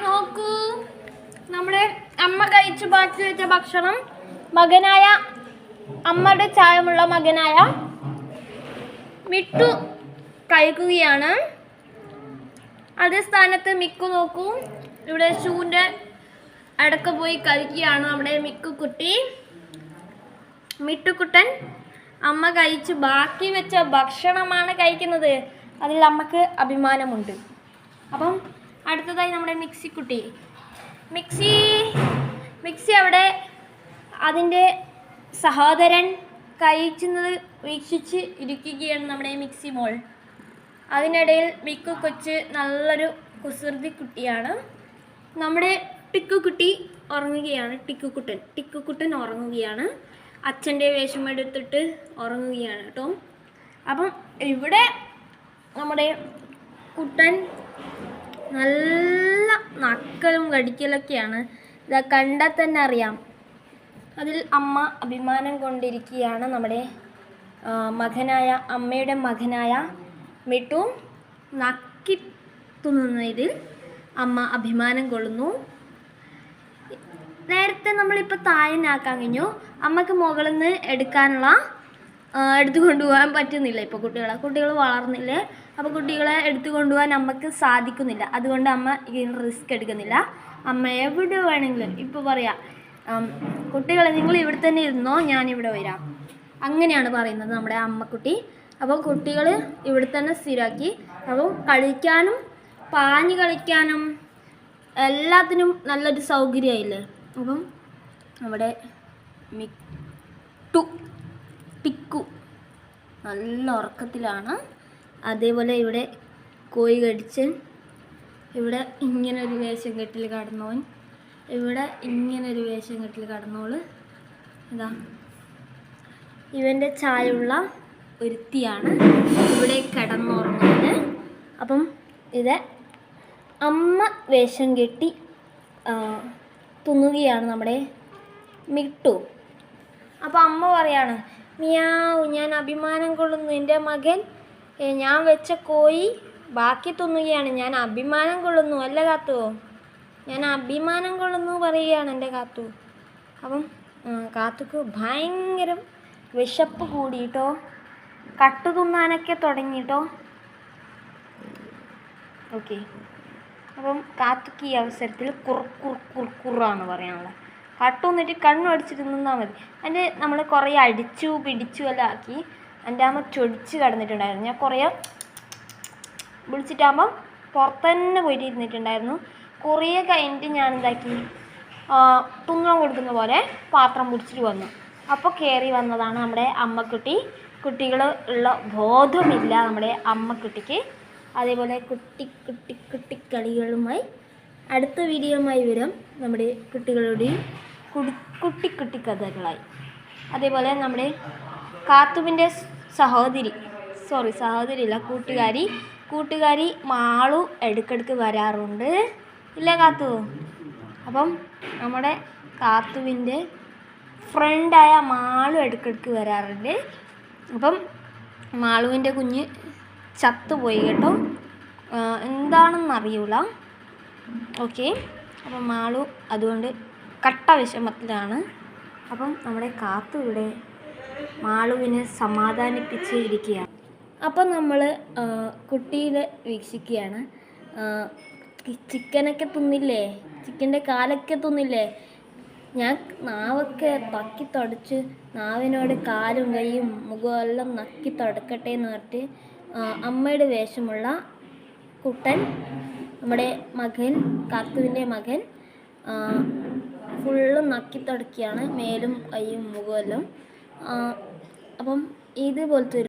നോക്കൂ. നമ്മുടെ അമ്മ കഴിച്ചു ബാക്കി വെച്ച ഭക്ഷണം മകനായ അമ്മയുടെ ചായമുള്ള മകനായ മിട്ടു കഴിക്കുകയാണ്. അതേ സ്ഥാനത്ത് മിക്കു നോക്കൂ. ഇവിടെ ഷൂവിന്റെ അടക്ക പോയി കഴിക്കുകയാണ് നമ്മുടെ മിക്കു കുട്ടി. മിട്ടുക്കുട്ടൻ അമ്മ കഴിച്ച് ബാക്കി വെച്ച ഭക്ഷണമാണ് കഴിക്കുന്നത്. അതിൽ അമ്മയ്ക്ക് അഭിമാനമുണ്ട്. അപ്പം അടുത്തതായി നമ്മുടെ മിക്സി കുട്ടി. മിക്സി മിക്സി അവിടെ അതിന്റെ സഹോദരൻ കഴിക്കുന്നത് വീക്ഷിച്ച് ഇരിക്കുകയാണ് നമ്മുടെ മിക്സി മോൾ. അതിനിടയിൽ മിക്കു കൊച്ച് നല്ലൊരു കുസൃതി കുട്ടിയാണ്. നമ്മുടെ ടിക്കു കുട്ടി ഉറങ്ങുകയാണ്. ടിക്കുക്കുട്ടൻ ടിക്കുക്കുട്ടൻ ഉറങ്ങുകയാണ്. അച്ഛന്റെ വേഷം എടുത്തിട്ട് ഉറങ്ങുകയാണ് കേട്ടോ. അപ്പം ഇവിടെ നമ്മുടെ കുട്ടൻ നല്ല നക്കലും കടിക്കലൊക്കെയാണ്. ഇതാ കണ്ടാൽ തന്നെ അറിയാം. അതിൽ അമ്മ അഭിമാനം കൊണ്ടിരിക്കുകയാണ് നമ്മുടെ മകനായ അമ്മയുടെ മകനായ മിട്ടു നക്കി തിന്നുന്നതിൽ അമ്മ അഭിമാനം കൊള്ളുന്നു. നേരത്തെ നമ്മളിപ്പോൾ തായനാക്കാൻ കഴിഞ്ഞു. അമ്മയ്ക്ക് മുകളിൽ നിന്ന് എടുക്കാനുള്ള എടുത്തു കൊണ്ടുപോകാൻ പറ്റുന്നില്ല. ഇപ്പോൾ കുട്ടികളെ കുട്ടികൾ വളർന്നില്ലേ അപ്പോൾ കുട്ടികളെ എടുത്തു കൊണ്ടുപോകാൻ അമ്മയ്ക്ക് സാധിക്കുന്നില്ല. അതുകൊണ്ട് അമ്മ ഇതിന് റിസ്ക് എടുക്കുന്നില്ല. അമ്മ എവിടെ വേണമെങ്കിലും ഇപ്പോൾ പറയാം. കുട്ടികളെ നിങ്ങൾ ഇവിടെ തന്നെ ഇരുന്നോ? ഞാനിവിടെ വരാം. അങ്ങനെയാണ് പറയുന്നത് നമ്മുടെ അമ്മക്കുട്ടി. അപ്പോൾ കുട്ടികൾ ഇവിടെ തന്നെ സ്ഥിരമാക്കി. അപ്പോൾ കളിക്കാനും പാഞ്ഞു കളിക്കാനും എല്ലാത്തിനും നല്ലൊരു സൗകര്യമായില്ലേ? അപ്പം നമ്മുടെ മിട്ടു ടിക്കു നല്ല ഉറക്കത്തിലാണ്. അതേപോലെ ഇവിടെ കോഴി കടിച്ച് ഇവിടെ ഇങ്ങനെ ഒരു വേഷം കെട്ടിൽ കടന്നോൻ. ഇവിടെ ഇങ്ങനെ ഒരു വേഷം കെട്ടിൽ കടന്നോൾ. ഇതാ. ഇവന്റെ ചായുള്ള ഒരുത്തിയാണ് ഇവിടെ കിടന്നുറങ്ങുന്നത്. അപ്പം ഇത് അമ്മ വേഷം കെട്ടി തുന്നുകയാണ് നമ്മുടെ മിട്ടു. അപ്പോൾ അമ്മ പറയാണ് മിയാവ് ഞാൻ അഭിമാനം കൊള്ളുന്നു. എന്റെ മകൻ ഞാൻ വെച്ച കോഴി ബാക്കി തിന്നുകയാണ്. ഞാൻ അഭിമാനം കൊള്ളുന്നു അല്ല കാത്തു. ഞാൻ അഭിമാനം കൊള്ളുന്നു പറയുകയാണ് എന്റെ കാത്തു. അപ്പം കാത്തുക്ക് ഭയങ്കര വിശപ്പ് കൂടിയിട്ടോ കട്ട് തിന്നാനൊക്കെ തുടങ്ങിയിട്ടോ. ഓക്കെ. അപ്പം കാത്തുക്ക് ഈ അവസരത്തിൽ കുറുക്കുറുക്കുറുക്കുറാണ് കുറ കുറ കുറാണ് പറയാനുള്ളത്. കട്ടു വന്നിട്ട് കണ്ണു അടിച്ചിട്ട് നിന്നാൽ മതി. അതിന്റെ നമ്മൾ കുറേ അടിച്ചു പിടിച്ചു എല്ലാം ആക്കി എന്റെ അമ്മ ചൊടിച്ച് കിടന്നിട്ടുണ്ടായിരുന്നു. ഞാൻ കുറേ വിളിച്ചിട്ടാകുമ്പം പുറത്ത് തന്നെ പോയിട്ട് ഇരുന്നിട്ടുണ്ടായിരുന്നു കുറേ കഴിഞ്ഞിട്ട് ഞാൻ എന്താക്കി? തുങ്ങാൻ കൊടുക്കുന്ന പോലെ പാത്രം പിടിച്ചിട്ട് വന്നു. അപ്പോൾ കയറി വന്നതാണ് നമ്മുടെ അമ്മക്കുട്ടി. കുട്ടികൾ ഉള്ള ബോധമില്ല നമ്മുടെ അമ്മക്കുട്ടിക്ക്. അതേപോലെ കുട്ടി കുട്ടി കുട്ടിക്കളികളുമായി അടുത്ത വീഡിയോയുമായി വരും നമ്മുടെ കുട്ടികളുടെയും കുടി കുട്ടി കുട്ടി കഥകളായി അതേപോലെ നമ്മുടെ കാത്തുവിന്റെ സഹോദരി സോറി സഹോദരി അല്ല കൂട്ടുകാരി കൂട്ടുകാരി മാളു ഇടയ്ക്കിടയ്ക്ക് വരാറുണ്ട്. ഇല്ല കാത്തു? അപ്പം നമ്മുടെ കാത്തുവിന്റെ ഫ്രണ്ടായ മാളു ഇടയ്ക്കിടയ്ക്ക് വരാറുണ്ട്. അപ്പം മാളുവിന്റെ കുഞ്ഞ് ചത്തുപോയി കേട്ടോ. എന്താണെന്നറിയൂല. ഓക്കെ. അപ്പം മാളു അതുകൊണ്ട് കട്ട വിഷമത്തിലാണ്. അപ്പം നമ്മുടെ കാത്തു ഇവിടെ മാളുവിനെ സമാധാനിപ്പിച്ച് ഇരിക്കുകയാണ്. അപ്പം നമ്മൾ കുട്ടിയെ വീക്ഷിക്കുകയാണ്. ചിക്കനൊക്കെ തിന്നില്ലേ? ചിക്കന്റെ കാലൊക്കെ തിന്നില്ലേ? ഞാൻ നാവൊക്കെ പക്കി തുടച്ച് നാവിനോട് കാലും കൈയും മുഖമെല്ലാം നക്കി തുടക്കട്ടെ എന്ന് പറഞ്ഞിട്ട് അമ്മയുടെ വേഷമുള്ള കുട്ടൻ നമ്മുടെ മകൻ കാത്തുവിന്റെ മകൻ ഫുള്ള് നക്കി തുടക്കുകയാണ് മേലും കൈയും മുഖമെല്ലാം അപ്പം ഇതുപോലത്തെ ഒരു